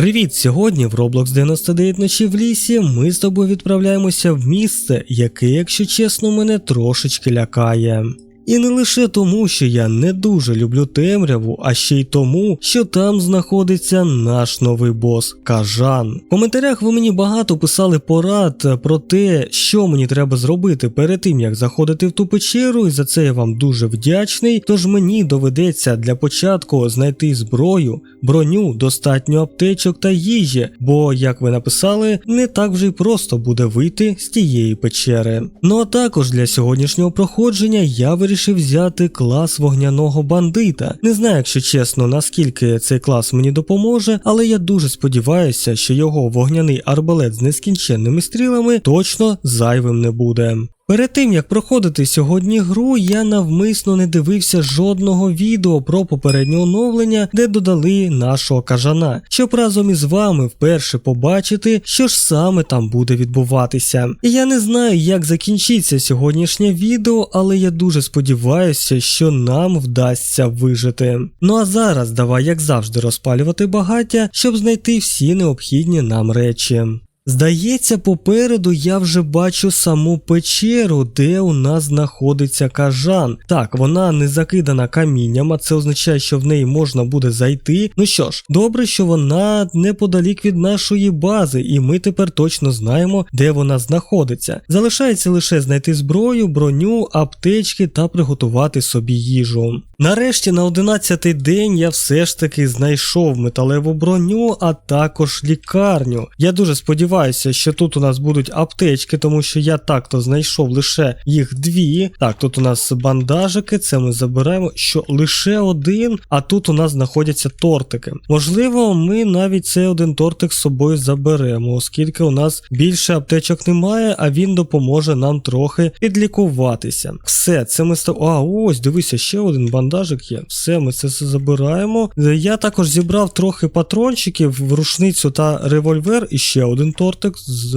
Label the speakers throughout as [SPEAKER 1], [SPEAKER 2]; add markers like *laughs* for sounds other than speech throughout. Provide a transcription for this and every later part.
[SPEAKER 1] Привіт! Сьогодні в Roblox 99 ночі в лісі ми з тобою відправляємося в місце, яке, якщо чесно, мене трошечки лякає. І не лише тому, що я не дуже люблю темряву, а ще й тому, що там знаходиться наш новий бос Кажан. В коментарях ви мені багато писали порад про те, що мені треба зробити перед тим, як заходити в ту печеру, і за це я вам дуже вдячний. Тож мені доведеться для початку знайти зброю, броню, достатньо аптечок та їжі, бо, як ви написали, не так вже й просто буде вийти з тієї печери. Ну а також для сьогоднішнього проходження я вирішив взяти клас вогняного бандита. Не знаю, якщо чесно, наскільки цей клас мені допоможе, але я дуже сподіваюся, що його вогняний арбалет з нескінченними стрілами точно зайвим не буде. Перед тим як проходити сьогодні гру, я навмисно не дивився жодного відео про попереднє оновлення, де додали нашого кажана, щоб разом із вами вперше побачити, що ж саме там буде відбуватися. І я не знаю, як закінчиться сьогоднішнє відео, але я дуже сподіваюся, що нам вдасться вижити. Ну а зараз давай, як завжди, розпалювати багаття, щоб знайти всі необхідні нам речі. Здається, попереду я вже бачу саму печеру, де у нас знаходиться кажан. Так, вона не закидана камінням, а це означає, що в неї можна буде зайти. Ну що ж, добре, що вона неподалік від нашої бази, і ми тепер точно знаємо, де вона знаходиться. Залишається лише знайти зброю, броню, аптечки та приготувати собі їжу. Нарешті на 11-й день я все ж таки знайшов металеву броню, а також лікарню. Я дуже сподіваюся, що тут у нас будуть аптечки, тому що я так-то знайшов лише їх дві. Так, тут у нас бандажики, це ми заберемо. Що лише один, а тут у нас знаходяться тортики. Можливо, ми навіть цей один тортик з собою заберемо, оскільки у нас більше аптечок немає, а він допоможе нам трохи підлікуватися. Все, це ми став. А, ось, дивися, ще один бандажик є. Все, ми це все забираємо. Я також зібрав трохи патрончиків рушницю та револьвер. І ще один тортик.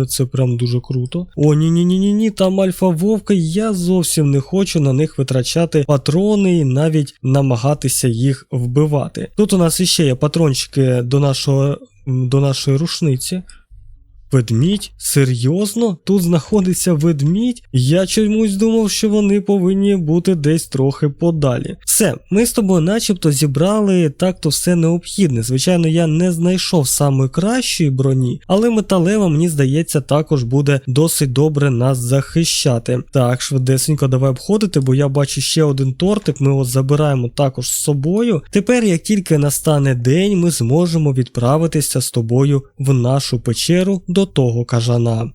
[SPEAKER 1] Це прям дуже круто. О, ні, ні, ні, ні, ні, там альфа вовка. Я зовсім не хочу на них витрачати патрони і навіть намагатися їх вбивати. Тут у нас іще є патрончики до нашого до нашої рушниці. Ведмідь? Серйозно? Тут знаходиться ведмідь? Я чомусь думав, що вони повинні бути десь трохи подалі. Все, ми з тобою начебто зібрали так-то все необхідне. Звичайно, я не знайшов саме кращої броні, але металева, мені здається, також буде досить добре нас захищати. Так, швидесенько давай обходити, бо я бачу ще один тортик, ми його забираємо також з собою. Тепер, як тільки настане день, ми зможемо відправитися з тобою в нашу печеру до того кажана.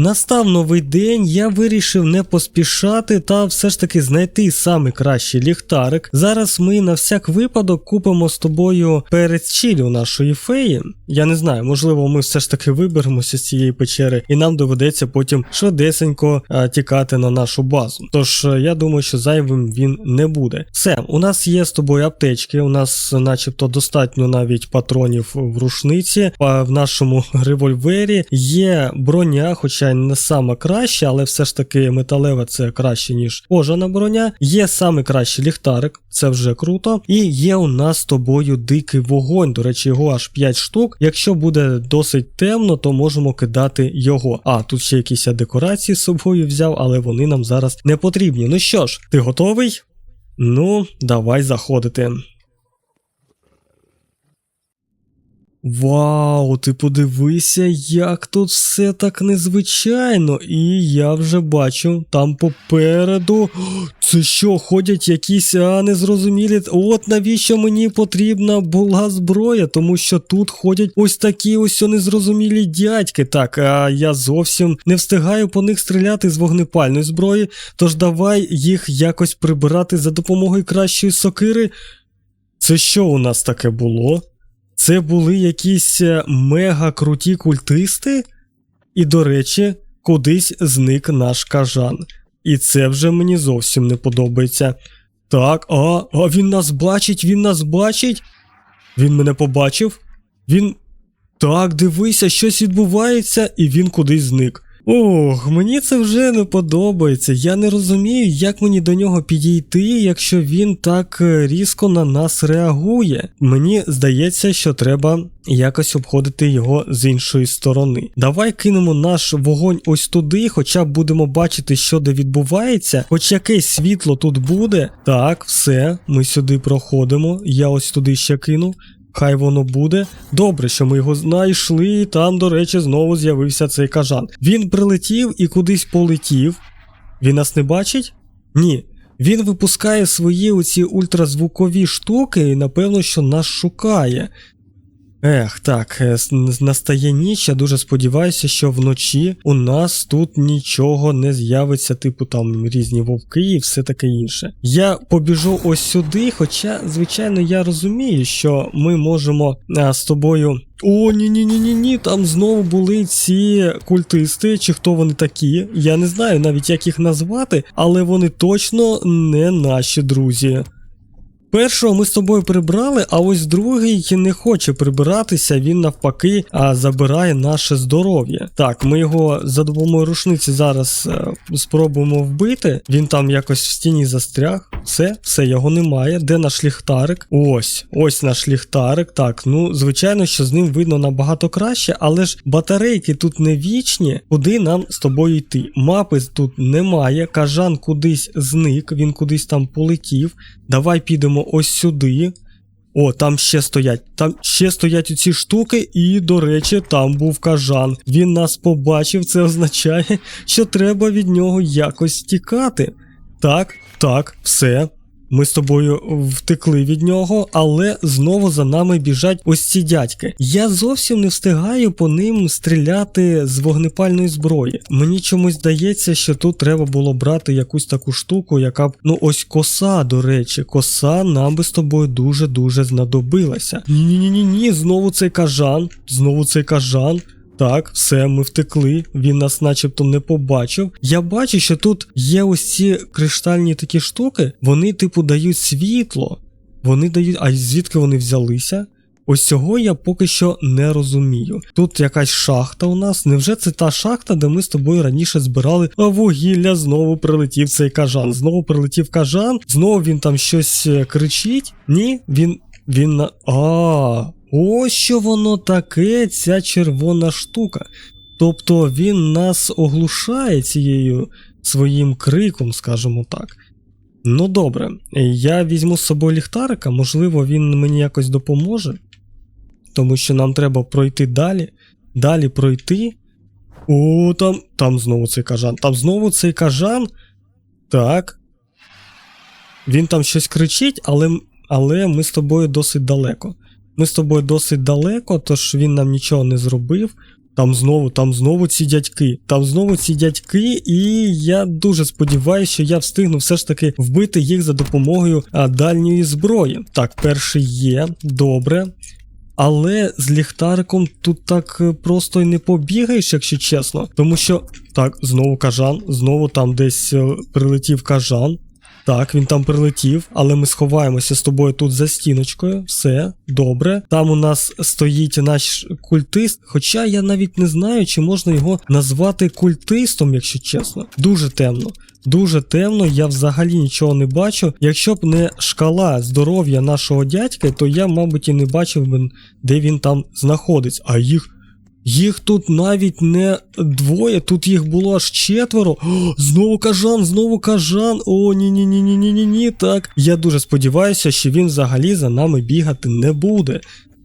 [SPEAKER 1] Настав новий день, я вирішив не поспішати та все ж таки знайти саме кращий ліхтарик. Зараз ми на всяк випадок купимо з тобою перець чилі у нашої феї. Я не знаю, можливо, ми все ж таки виберемося з цієї печери, і нам доведеться потім швидесенько а, тікати на нашу базу. Тож е, я думаю, що зайвим він не буде. Все, у нас є з тобою аптечки, у нас, начебто, достатньо навіть патронів в рушниці, а в нашому *laughs* револьвері є броня, хоча й не сама краща, але все ж таки металева це краще, ніж кожана броня. Є саме кращий ліхтарик, це вже круто. І є у нас з тобою дикий вогонь. До речі, його аж 5 штук. Якщо буде досить темно, то можемо кидати його. А, тут ще якісь декорації з собою взяв, але вони нам зараз не потрібні. Ну що ж, ти готовий? Ну, давай заходити. Вау, ти подивися, як тут все так незвичайно. І я вже бачу там попереду. Це що, ходять якісь а, незрозумілі. От навіщо мені потрібна була зброя, тому що тут ходять ось такі ось незрозумілі дядьки. Так, а я зовсім не встигаю по них стріляти з вогнепальної зброї, тож давай їх якось прибирати за допомогою кращої сокири. Це що у нас таке було? Це були якісь е, мега круті культисти? І, до речі, кудись зник наш кажан. І це вже мені зовсім не подобається. Так, а, а він нас бачить, він нас бачить. Він мене побачив. Він. Так, дивися, щось відбувається, і він кудись зник. Ох, мені це вже не подобається. Я не розумію, як мені до нього підійти, якщо він так е, різко на нас реагує. Мені здається, що треба якось обходити його з іншої сторони. Давай кинемо наш вогонь ось туди, хоча б будемо бачити, що де відбувається, хоч якесь світло тут буде. Так, все, ми сюди проходимо. Я ось туди ще кину. Хай воно буде. Добре, що ми його знайшли, і там, до речі, знову з'явився цей кажан. Він прилетів і кудись полетів. Він нас не бачить? Ні. Він випускає свої оці ультразвукові штуки і, напевно, що нас шукає. Ех, так, е, настає ніч, я дуже сподіваюся, що вночі у нас тут нічого не з'явиться, типу там різні вовки і все таке інше. Я побіжу ось сюди, хоча, звичайно, я розумію, що ми можемо а, з тобою. О, ні, ні, ні, ні, ні, там знову були ці культисти, чи хто вони такі. Я не знаю навіть, як їх назвати, але вони точно не наші друзі. Першого ми з тобою прибрали, а ось другий не хоче прибиратися, він навпаки а, забирає наше здоров'я. Так, ми його за допомогою рушниці зараз е, спробуємо вбити. Він там якось в стіні застряг. Все, все, його немає. Де наш ліхтарик? Ось, ось наш ліхтарик. Так, ну звичайно, що з ним видно набагато краще, але ж батарейки тут не вічні. Куди нам з тобою йти? Мапи тут немає. Кажан кудись зник, він кудись там полетів. Давай підемо ось сюди. О, там ще стоять. Там ще стоять оці штуки, і, до речі, там був кажан. Він нас побачив, це означає, що треба від нього якось тікати. Так, так, все. Ми з тобою втекли від нього, але знову за нами біжать ось ці дядьки. Я зовсім не встигаю по ним стріляти з вогнепальної зброї. Мені чомусь здається, що тут треба було брати якусь таку штуку, яка б ну ось коса, до речі, коса нам би з тобою дуже дуже знадобилася. Ні, ні, ні, ні, знову цей кажан, знову цей кажан. Так, все, ми втекли, він нас начебто не побачив. Я бачу, що тут є ось ці криштальні такі штуки, вони, типу, дають світло. Вони дають. А звідки вони взялися? Ось цього я поки що не розумію. Тут якась шахта у нас. Невже це та шахта, де ми з тобою раніше збирали а, вугілля? Знову прилетів цей кажан. Знову прилетів кажан, знову він там щось е, кричить. Ні, він. Він на. А, ось що воно таке, ця червона штука. Тобто він нас оглушає цією своїм криком, скажімо так. Ну добре, я візьму з собою ліхтарика, можливо, він мені якось допоможе. Тому що нам треба пройти далі. Далі пройти. О, там, там знову цей кажан. Там знову цей кажан. Так. Він там щось кричить, але, але ми з тобою досить далеко. Ми з тобою досить далеко, тож він нам нічого не зробив. Там знову, там знову ці дядьки, там знову ці дядьки, і я дуже сподіваюся, що я встигну все ж таки вбити їх за допомогою дальньої зброї. Так, перший є, добре. Але з ліхтариком тут так е, просто й не побігаєш, якщо чесно. Тому що. Так, знову кажан, знову там десь е, прилетів кажан. Так, він там прилетів, але ми сховаємося з тобою тут за стіночкою. Все, добре. Там у нас стоїть наш культист, хоча я навіть не знаю, чи можна його назвати культистом, якщо чесно. Дуже темно. Дуже темно, я взагалі нічого не бачу. Якщо б не шкала здоров'я нашого дядька, то я, мабуть, і не бачив би, де він там знаходиться. А їх. Їх тут навіть не двоє, тут їх було аж четверо. О, знову кажан, знову кажан. О, ні, ні, ні, ні, ні, ні, ні. Так. Я дуже сподіваюся, що він взагалі за нами бігати не буде.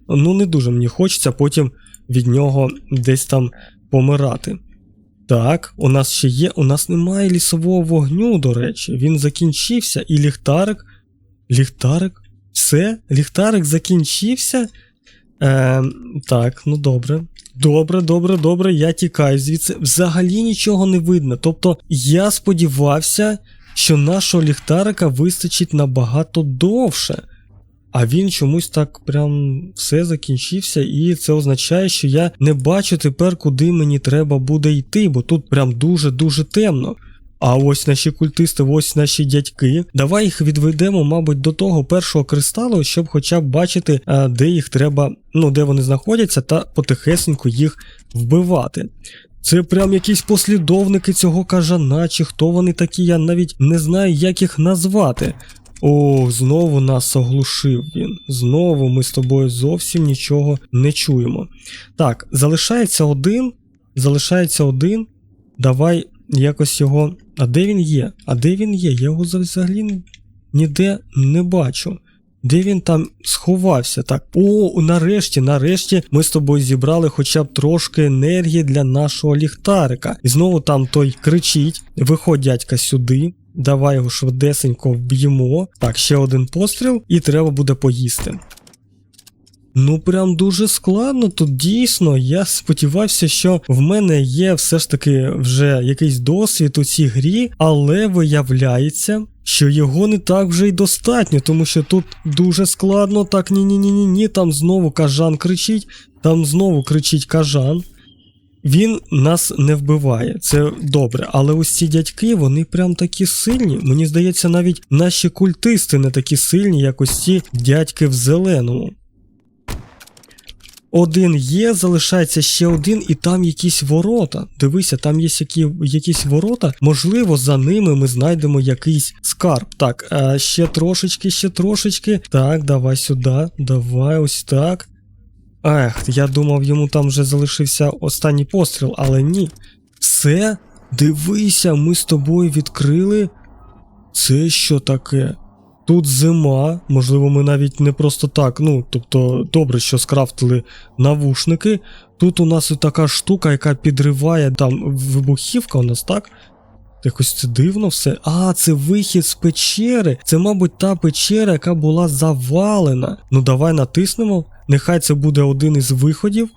[SPEAKER 1] Ну, не дуже мені хочеться потім від нього десь там помирати. Так, у нас ще є. У нас немає лісового вогню, до речі. Він закінчився. І ліхтарик. Ліхтарик. Все, ліхтарик закінчився. Е, так, ну добре. Добре, добре, добре, я тікаю звідси. Взагалі нічого не видно. Тобто я сподівався, що нашого ліхтарика вистачить набагато довше. А він чомусь так прям все закінчився, і це означає, що я не бачу тепер, куди мені треба буде йти, бо тут прям дуже-дуже темно. А ось наші культисти, ось наші дядьки. Давай їх відведемо, мабуть, до того першого кристалу, щоб хоча б бачити, де їх треба, ну де вони знаходяться, та потихесенько їх вбивати. Це прям якісь послідовники цього кажана, чи хто вони такі, я навіть не знаю, як їх назвати. О, знову нас оглушив він. Знову ми з тобою зовсім нічого не чуємо. Так, залишається один. Залишається один. Давай якось його. А де він є? А де він є? Я його взагалі ніде не бачу. Де він там сховався? Так, о, нарешті, нарешті ми з тобою зібрали хоча б трошки енергії для нашого ліхтарика. І знову там той кричить: виходь, дядька, сюди. Давай його швидесенько вб'ємо. Так, ще один постріл, і треба буде поїсти. Ну, прям дуже складно тут дійсно. Я сподівався, що в мене є все ж таки вже якийсь досвід у цій грі, але виявляється, що його не так вже й достатньо, тому що тут дуже складно. Так, ні-ні-ні, ні, там знову кажан кричить, там знову кричить кажан. Він нас не вбиває, це добре. Але ось ці дядьки, вони прям такі сильні. Мені здається, навіть наші культисти не такі сильні, як ось ці дядьки в зеленому. Один є, залишається ще один, і там якісь ворота. Дивися, там є які, якісь ворота. Можливо, за ними ми знайдемо якийсь скарб. Так, а ще трошечки, ще трошечки. Так, давай сюди. Давай ось так. Ех, я думав, йому там вже залишився останній постріл, але ні. Все, дивися, ми з тобою відкрили. Це що таке? Тут зима, можливо, ми навіть не просто так. Ну, тобто, добре, що скрафтили навушники. Тут у нас така штука, яка підриває там вибухівка у нас, так? Якось це дивно все. А, це вихід з печери. Це, мабуть, та печера, яка була завалена. Ну, давай натиснемо. Нехай це буде один із виходів.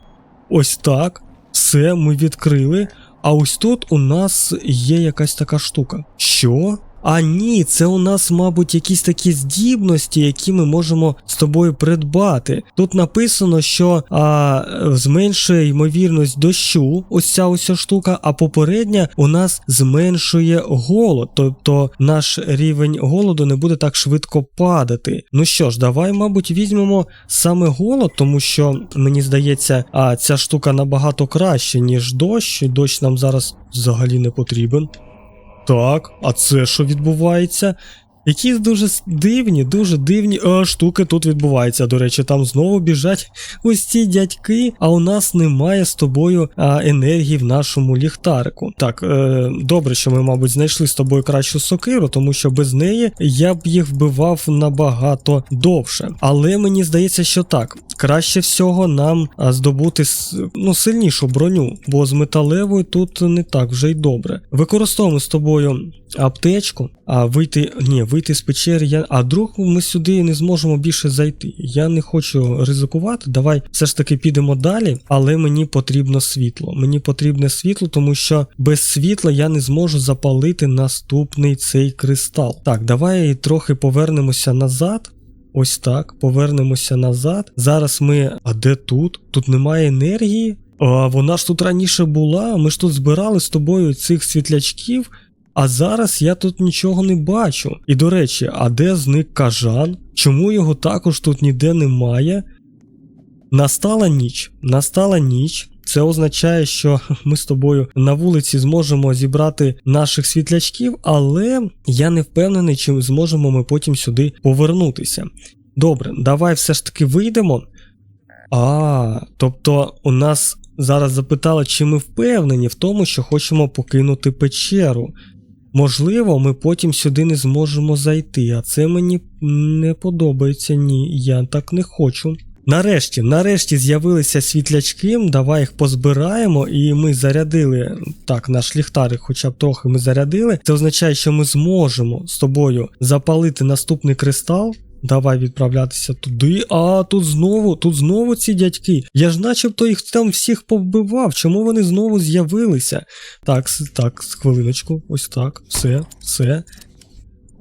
[SPEAKER 1] Ось так. Все, ми відкрили. А ось тут у нас є якась така штука. Що? А ні, це у нас, мабуть, якісь такі здібності, які ми можемо з тобою придбати. Тут написано, що а, зменшує ймовірність дощу, ось ця ось штука, а попередня у нас зменшує голод, тобто наш рівень голоду не буде так швидко падати. Ну що ж, давай, мабуть, візьмемо саме голод, тому що мені здається, а ця штука набагато краще, ніж дощ. Дощ нам зараз взагалі не потрібен. Так, а це що відбувається? Якісь дуже дивні, дуже дивні е, штуки тут відбуваються. До речі, там знову біжать ось ці дядьки, а у нас немає з тобою енергії в нашому ліхтарику. Так, е, добре, що ми, мабуть, знайшли з тобою кращу сокиру, тому що без неї я б їх вбивав набагато довше. Але мені здається, що так. Краще всього нам здобути ну, сильнішу броню, бо з металевою тут не так вже й добре. Використовуємо з тобою аптечку, а вийти. Ні, вийти з печери. Я... А друг ми сюди не зможемо більше зайти. Я не хочу ризикувати. Давай все ж таки підемо далі, але мені потрібно світло. Мені потрібне світло, тому що без світла я не зможу запалити наступний цей кристал. Так, давай трохи повернемося назад. Ось так, повернемося назад. Зараз ми. А де тут? Тут немає енергії. А вона ж тут раніше була. Ми ж тут збирали з тобою цих світлячків. А зараз я тут нічого не бачу. І до речі, а де зник кажан? Чому його також тут ніде немає? Настала ніч. Настала ніч. Це означає, що *laughs* ми з тобою на вулиці зможемо зібрати наших світлячків, але я не впевнений, чи зможемо ми потім сюди повернутися. Добре, давай все ж таки вийдемо. А, тобто у нас зараз запитали, чи ми впевнені в тому, що хочемо покинути печеру. Можливо, ми потім сюди не зможемо зайти, а це мені не подобається. Ні, я так не хочу. Нарешті, нарешті з'явилися світлячки, давай їх позбираємо, і ми зарядили так, наш ліхтарик, хоча б трохи ми зарядили. Це означає, що ми зможемо з тобою запалити наступний кристал. Давай відправлятися туди. А тут знову, тут знову ці дядьки. Я ж начебто їх там всіх повбивав. Чому вони знову з'явилися? Так, так, хвилиночку, ось так, все, все.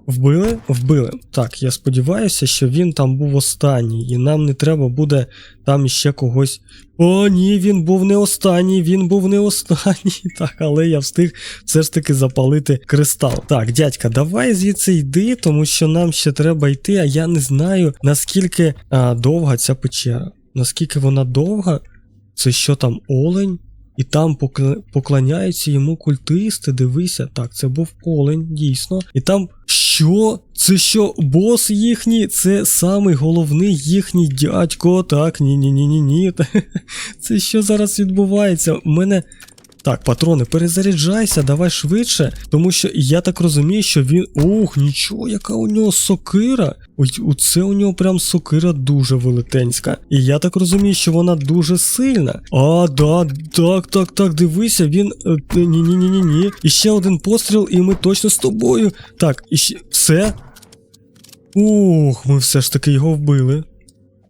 [SPEAKER 1] Вбили? Вбили. Так, я сподіваюся, що він там був останній, і нам не треба буде там іще когось. О, ні, він був не останній, він був не останній. *laughs* Так, але я встиг все ж таки запалити кристал. Так, дядька, давай звідси йди, тому що нам ще треба йти, а я не знаю, наскільки а, довга ця печера. Наскільки вона довга? Це що там, олень? І там поклоняються йому культисти. Дивися, так, це був олень, дійсно. І там що? Це що, бос їхній? Це самий головний їхній дядько. Так, ні, ні, ні, ні, ні. *laughs* Це що зараз відбувається? У мене. Так, патрони, перезаряджайся, давай швидше, тому що я так розумію, що він. Ух, нічого, яка у нього сокира. Ой, це у нього прям сокира дуже велетенська. І я так розумію, що вона дуже сильна. А, да, так, так, так, дивися, він. Ні, ні, ні. І один постріл, і ми точно з тобою. Так, і ще. Все. Ух, ми все ж таки його вбили.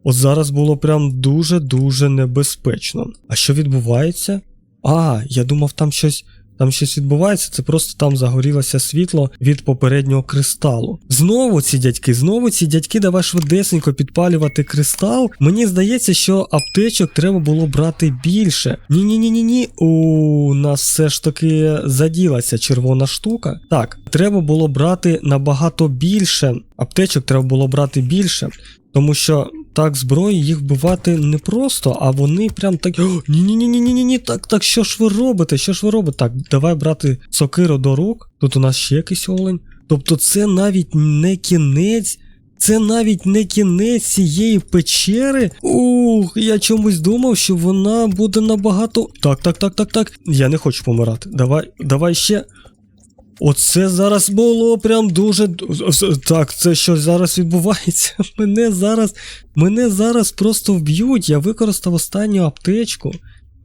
[SPEAKER 1] От зараз було прям дуже-дуже небезпечно. А що відбувається? А, я думав, там щось. Там щось відбувається, це просто там загорілося світло від попереднього кристалу. Знову ці дядьки, знову ці дядьки, давай швидесенько підпалювати кристал. Мені здається, що аптечок треба було брати більше. Ні-ні-ні-ні. ні У нас все ж таки заділася червона штука. Так, треба було брати набагато більше. Аптечок треба було брати більше. Тому що так зброї їх вбивати не просто, а вони прям так. ні ні ні ні ні ні так, так, що ж ви робите? Що ж ви робите? Так, давай брати сокиру до рук. Тут у нас ще якийсь олень. Тобто, це навіть не кінець. Це навіть не кінець цієї печери. Ух, я чомусь думав, що вона буде набагато. Так, так, так, так, так. Я не хочу помирати. Давай, давай ще. Оце зараз було прям дуже. Так, це що зараз відбувається? *laughs* Мене зараз. Мене зараз просто вб'ють. Я використав останню аптечку.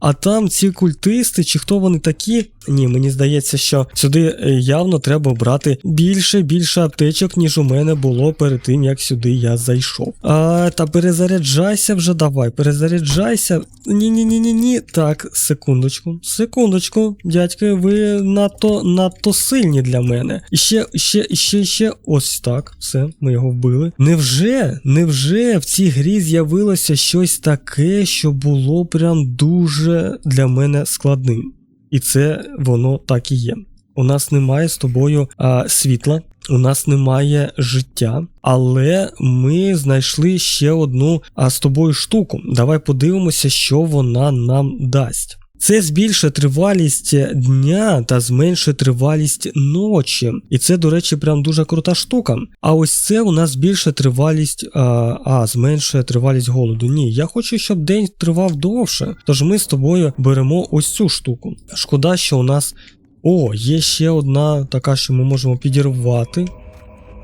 [SPEAKER 1] А там ці культисти, чи хто вони такі? Ні, мені здається, що сюди е, явно треба брати більше більше аптечок, ніж у мене було перед тим, як сюди я зайшов. А, Та перезаряджайся вже давай, перезаряджайся. Ні-ні-ні, ні ні Так, секундочку, секундочку, дядьки, ви надто надто сильні для мене. І ще, ще, ще, ще, ось так, все, ми його вбили. Невже, невже в цій грі з'явилося щось таке, що було прям дуже для мене складним. І це воно так і є. У нас немає з тобою а, світла, у нас немає життя, але ми знайшли ще одну а, з тобою штуку. Давай подивимося, що вона нам дасть. Це збільшує тривалість дня та зменшує тривалість ночі. І це, до речі, прям дуже крута штука. А ось це у нас збільшує тривалість, а, а зменшує тривалість голоду. Ні, я хочу, щоб день тривав довше. Тож ми з тобою беремо ось цю штуку. Шкода, що у нас. О, є ще одна така, що ми можемо підірвати.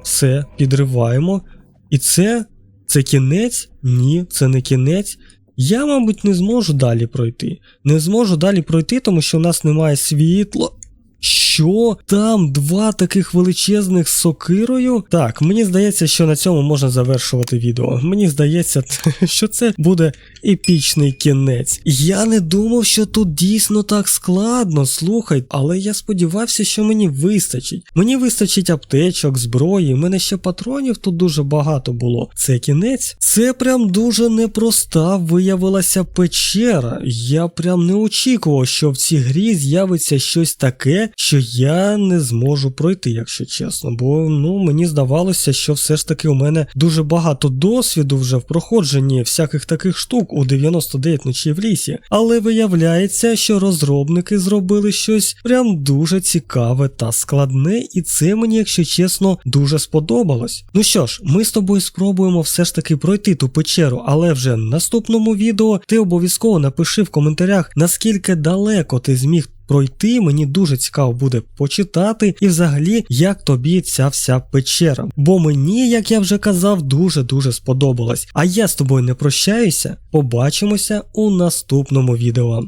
[SPEAKER 1] Все, підриваємо. І це. Це кінець? Ні, це не кінець. Я, мабуть, не зможу далі пройти. Не зможу далі пройти, тому що в нас немає світла. Що? Там два таких величезних з сокирою? Так, мені здається, що на цьому можна завершувати відео. Мені здається, *laughs* що це буде епічний кінець. Я не думав, що тут дійсно так складно, слухай, але я сподівався, що мені вистачить. Мені вистачить аптечок, зброї, в мене ще патронів тут дуже багато було. Це кінець? Це прям дуже непроста виявилася печера. Я прям не очікував, що в цій грі з'явиться щось таке, що я не зможу пройти, якщо чесно. Бо ну мені здавалося, що все ж таки у мене дуже багато досвіду вже в проходженні всяких таких штук у 99 ночі в лісі. Але виявляється, що розробники зробили щось прям дуже цікаве та складне, і це мені, якщо чесно, дуже сподобалось. Ну що ж, ми з тобою спробуємо все ж таки пройти ту печеру, але вже в наступному відео ти обов'язково напиши в коментарях, наскільки далеко ти зміг пройти, мені дуже цікаво буде почитати, і взагалі, як тобі ця вся печера. Бо мені, як я вже казав, дуже-дуже сподобалось. А я з тобою не прощаюся. Побачимося у наступному відео.